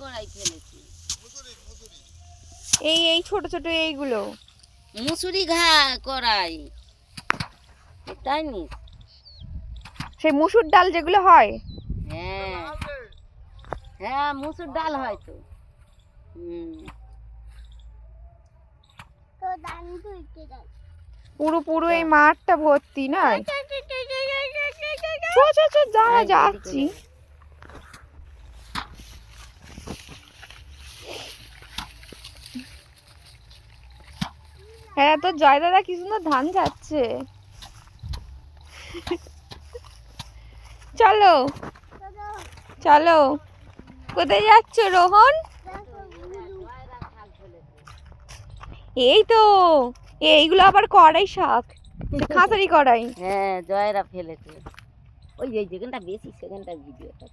কড়াই ফেলেছি এই এই ছোট ছোট এইগুলো মুসুরি ঘা কড়াই তাই নি সেই মুসুর ডাল যেগুলো হয় হ্যাঁ হ্যাঁ মুসুর ডাল হয়তো হুম পুরো পুরো এই মাঠটা ভর্তি না যা যাচ্ছি হ্যাঁ তো জয় দাদা কি সুন্দর ধান যাচ্ছে চলো চলো। কোথায় যাচ্ছ রোহন? এই তো, এইগুলো আবার কড়াই শাক। খাতারি কড়াই। হ্যাঁ জয়রা ফেলেছে। ওই যে যেখানটা বেশি সেখানটা ভিডিওটা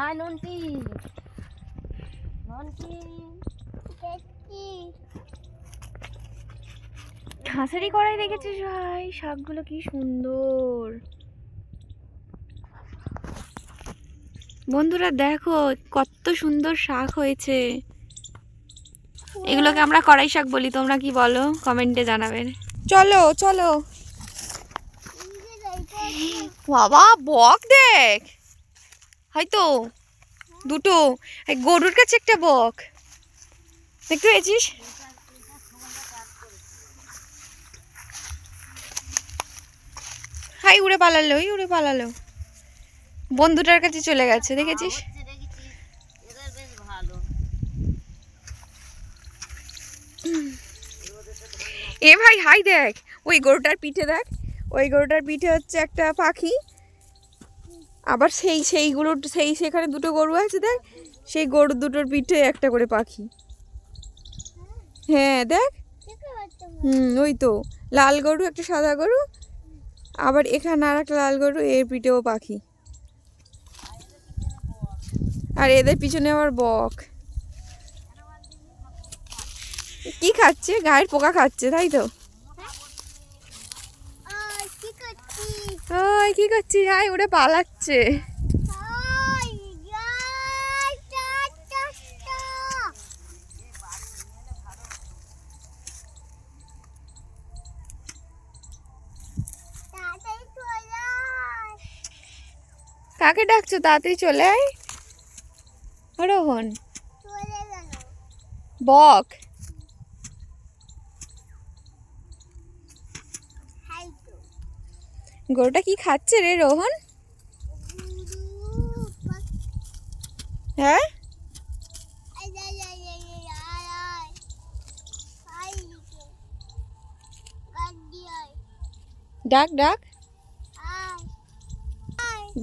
আয়, নন্টি। নন্টি। খাসারি করাই দেখেছিস ভাই? শাকগুলো কি সুন্দর। বন্ধুরা দেখো, কত সুন্দর শাক হয়েছে। এগুলোকে আমরা কড়াই শাক বলি, তোমরা কি বলো? কমেন্টে জানাবেন। চলো চলো। বাবা, বক দেখ। হয়তো, দুটো। গরুর কাছে একটা বক। দেখতে পেয়েছিস? হাই, উড়ে পালালো ওই উড়ে পালালো। বন্ধুটার কাছে চলে গেছে, দেখেছিস? এ ভাই, হাই দেখ, ওই গরুটার পিঠে দেখ। ওই গরুটার পিঠে হচ্ছে একটা পাখি। আবার সেই সেই গরুর সেই, সেখানে দুটো গরু আছে দেখ। সেই গরু দুটোর পিঠে একটা করে পাখি। হ্যাঁ দেখ। হুম ওই তো। লাল গরু একটা সাদা গরু। আবার এখানে আর একটা লাল গরু এর পিঠেও পাখি। আর এদের পিছনে আবার বক। কি খাচ্ছে? গায়ের পোকা খাচ্ছে তাই তো? কি করছিস? আয় উড়ে পালাচ্ছে। কাকে ডাকছো? তাড়াতাড়ি চলে আয়। রোহন বক। গরুটা কি খাচ্ছে রে রোহন? হ্যাঁ? ডাক ডাক।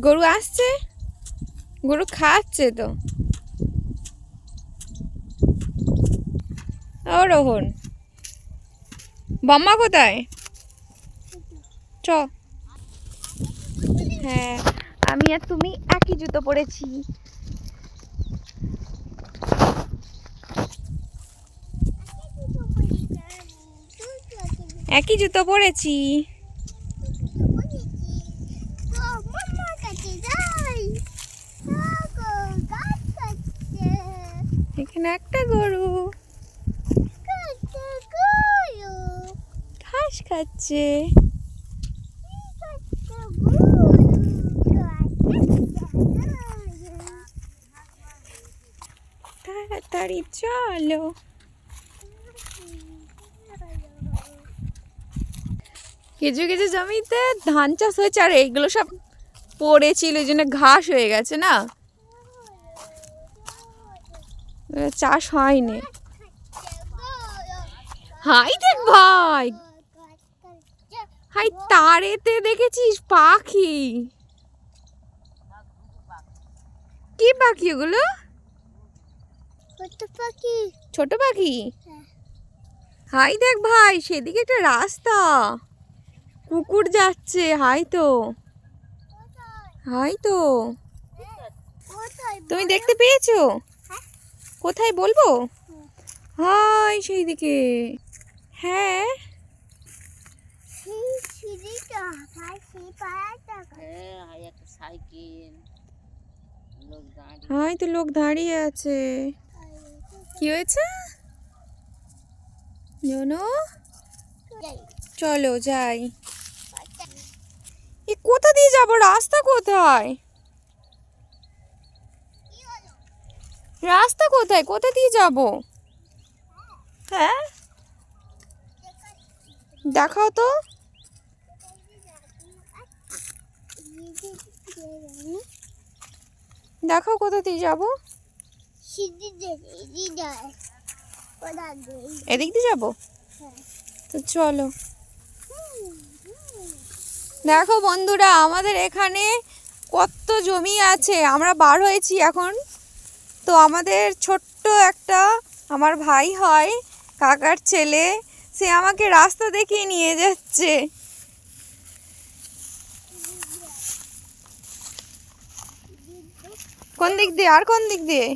গরু আসছে? গরু খাচ্ছে তো। ও রোহন বাম্মা কোথায়? চ। হ্যাঁ আমি আর তুমি একই জুতো পরেছি। একই জুতো পরেছি। একটা গরু। ঘাস খাচ্ছে। তাড়াতাড়ি চলো। কিছু কিছু জমিতে ধান চাষ হয়েছে আর এইগুলো সব পড়েছিল এই জন্য ঘাস হয়ে গেছে না? চাষ হয়নি। হাই দেখ ভাই। হাই তারেতে দেখেছিস পাখি? কি পাখি ওগুলো? পাখি। ছোট পাখি? হ্যাঁ। হাই দেখ ভাই সেদিকে একটা রাস্তা। কুকুর যাচ্ছে হাই তো। হাই তো। তুমি দেখতে পেয়েছ? হ্যাঁ। কোথায় বলব? হুম। হাই সেই দিকে হ্যাঁ হ্যাঁ হয় তো লোক দাঁড়িয়ে আছে। কি হয়েছে? জনু চলো যাই। এ কোথা দিয়ে যাব? রাস্তা কোথায়? রাস্তা কোথায়? কোথা দিয়ে যাব? হ্যাঁ? দেখাও তো। দেখাও কোথা দিয়ে যাব। এদিক দিয়ে যাব? তো চলো। দেখো বন্ধুরা, আমাদের এখানে কত জমি আছে। আমরা বার হয়েছি এখন। তো আমাদের ছোট্ট একটা আমার ভাই হয়, কাকার ছেলে। সে আমাকে রাস্তা দেখিয়ে নিয়ে যাচ্ছে। কোন দিক দিয়ে? আর কোন দিক দিয়ে?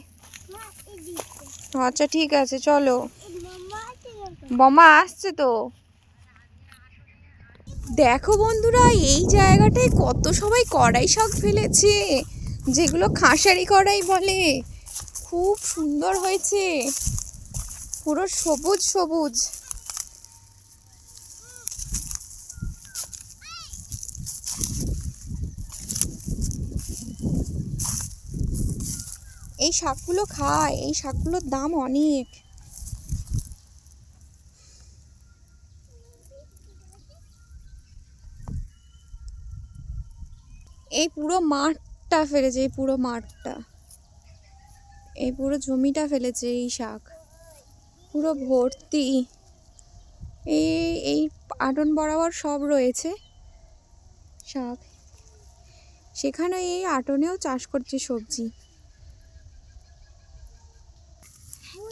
আচ্ছা ঠিক আছে, চলো। বোমা আসছে তো। দেখো বন্ধুরা, এই জায়গাটায় কত সবাই কড়াই শাক ফেলেছে, যেগুলো খাঁসারি কড়াই বলে। খুব সুন্দর হয়েছে। পুরো সবুজ সবুজ। এই শাকগুলো খায়, এই শাকগুলোর দাম অনেক। এই পুরো মাঠটা ফেলেছে, এই পুরো মাঠটা। এই পুরো জমিটা ফেলেছে এই শাক। পুরো ভর্তি। এই এই আটন বরাবর সব রয়েছে শাক। সেখানে এই আটনেও চাষ করছে সবজি।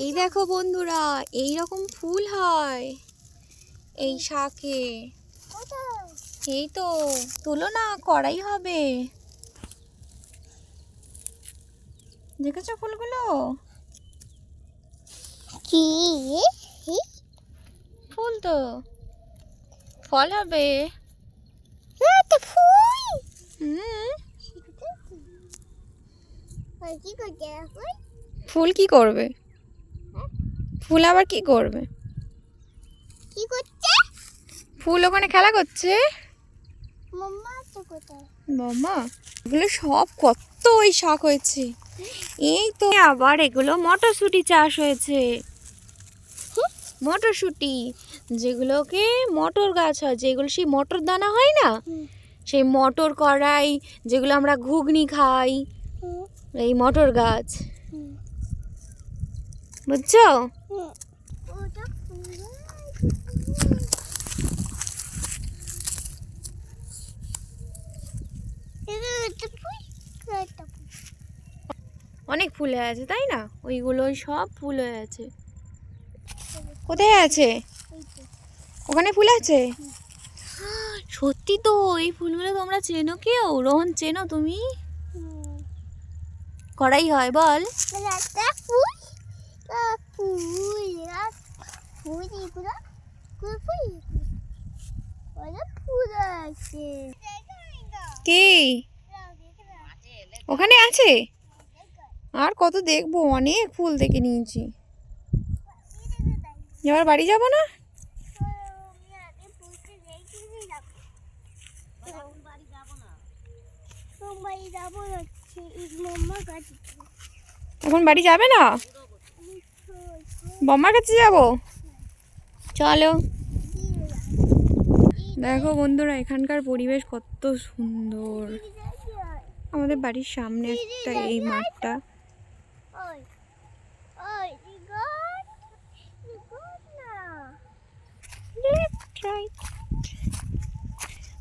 এই দেখো বন্ধুরা এই রকম ফুল হয় এই শাকে। এই তো তুলো না করাই হবে। দেখেছ ফুলগুলো? কি? ফুল তো। ফল হবে। ফুল। হুম। ফুল কি করবে? ফুল আবার কি করবে? কি করছে? ফুল ওখানে খেলা করছে? মাম্মা তো কোথায়? মামা এগুলো সব কত ওই শাক হয়েছে। এই তো আবার এগুলো মটরশুঁটি চাষ হয়েছে। মটরশুঁটি যেগুলোকে মটর গাছ হয় যেগুলো সেই মটর দানা হয় না? সেই মটর কড়াই যেগুলো আমরা ঘুগনি খাই এই মটর গাছ। বুঝছ হুম। ওটা ফুল এটা একটা ফুল এটা ফুল অনেক ফুল হয়ে আছে তাই না? ওইগুলো সব ফুল হয়ে আছে। কোথায় আছে? ওখানে ফুল আছে? সত্যি তো এই ফুলগুলো তোমরা চেনো কেউ? রোহন চেনো তুমি? করাই হয় বল। একটা ফুল একটা ফুল একটা ফুল এগুলো ফুল ফুল ওটা ফুল আছে। কি? ওখানে আছে? আর কত দেখব? অনেক ফুল দেখে নিয়েছি। এবার বাড়ি যাব না? এখন বাড়ি যাবে না? বম্মার কাছে যাব? চলো। দেখো বন্ধুরা, এখানকার পরিবেশ কত সুন্দর। আমাদের বাড়ির সামনে একটা এই মাঠটা ওই ওই ইগন ইগন না লেফট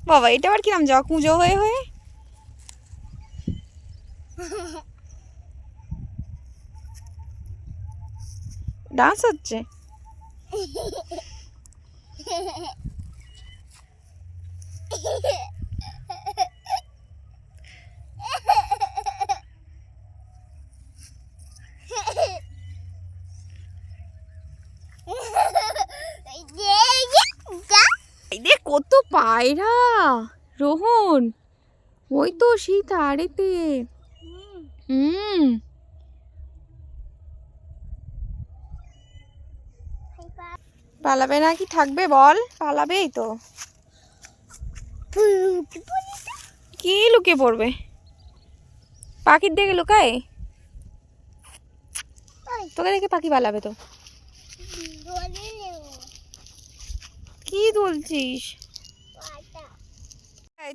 বাবা এটা আবার কিরাম যা কুঁজো হয়ে হয়ে? ডান্স হচ্ছে? এই পায়রা? রোহন ওই তো সেই তারেতে। হুম। পালাবে না কি থাকবে বল। পালাবেই তো। কি লুকিয়ে পড়বে? পাখির দেখে লুকায়? তোকে দেখে পাখি পালাবে তো। কি তুলছিস? এই,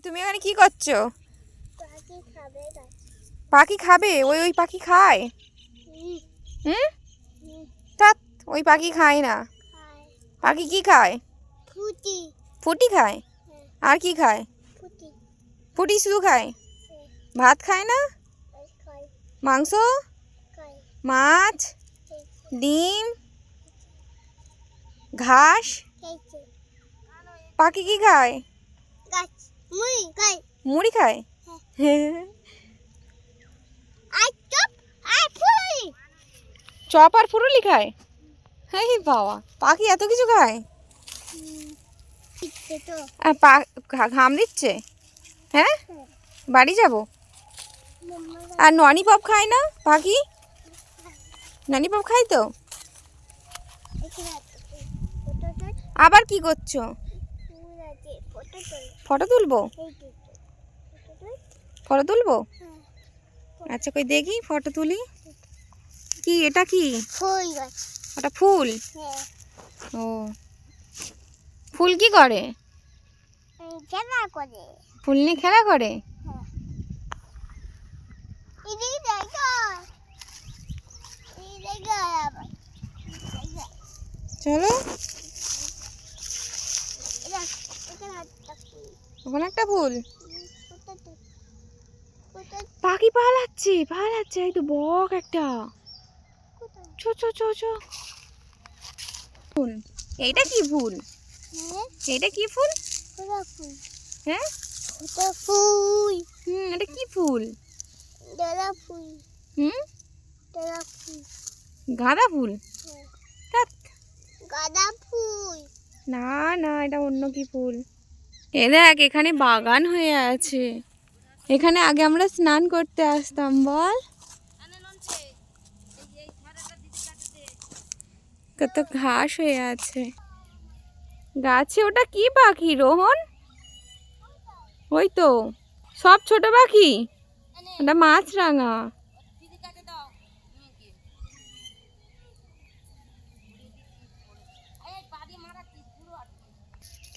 তুমি এখানে কি করছ? পাখি খাবে ওই ওই পাখি খায়? হুম। তাত ওই পাখি খায় না। পাখি কি খায়? ফুটি। ফুটি খায়? আর কি খায়? ফুটি। ফুটি শুধু খায়? ভাত খায় না? মাংস? মাছ? ডিম? ঘাস? পাখি কি খায়? মুড়ি খায়? চপ আই ফুই চপ আর ফুরুলি খায়? হ্যাঁ বাবা পাখি এত কিছু খায়? আর ঘাম দিচ্ছে? হ্যাঁ? বাড়ি যাব? আর ননি পপ খায় না? পাখি? ননি পপ খায় তো? আবার কি করছ? ফটো তুলবো? ফটো তুলবো? আচ্ছা কই দেখি ফটো তুলি। কি এটা কি? ওটা ফুল? হ্যাঁ। ও। ফুল কি করে? ফুল নিয়ে খেলা করে? হ্যাঁ। চলো এটা এখানে হাতটা ফুল ওখানে একটা ফুল পাখি পালাচ্ছে পালাচ্ছে এই তো বক একটা। চো চো চো চো। ফুল এইটা কি ফুল হ্যাঁ? এইটা কি ফুল। হ্যাঁ? ফুল। হুম এটা কি ফুল? দাদা ফুল। হুম? দাদা ফুল। গাঁদা ফুল? হ্যাঁ। গাঁদা ফুল। না না এটা অন্য কি ফুল? এ দেখ, এখানে বাগান হয়ে আছে। এখানে আগে আমরা স্নান করতে আসতাম, বল। কত ঘাস হয়ে আছে। গাছে ওটা কি পাখি, রোহন? ওই তো, সব ছোট পাখি? ওটা মাছ রাঙা।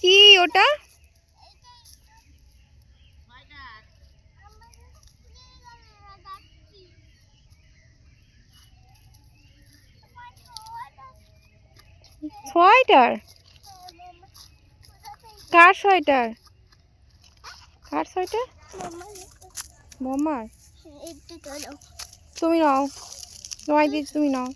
কি ওটা? সোয়েটার? কার সোয়েটার? কার সোয়েটার? বোমার তুমি নাও। তোমায় দিয়েছি তুমি নাও।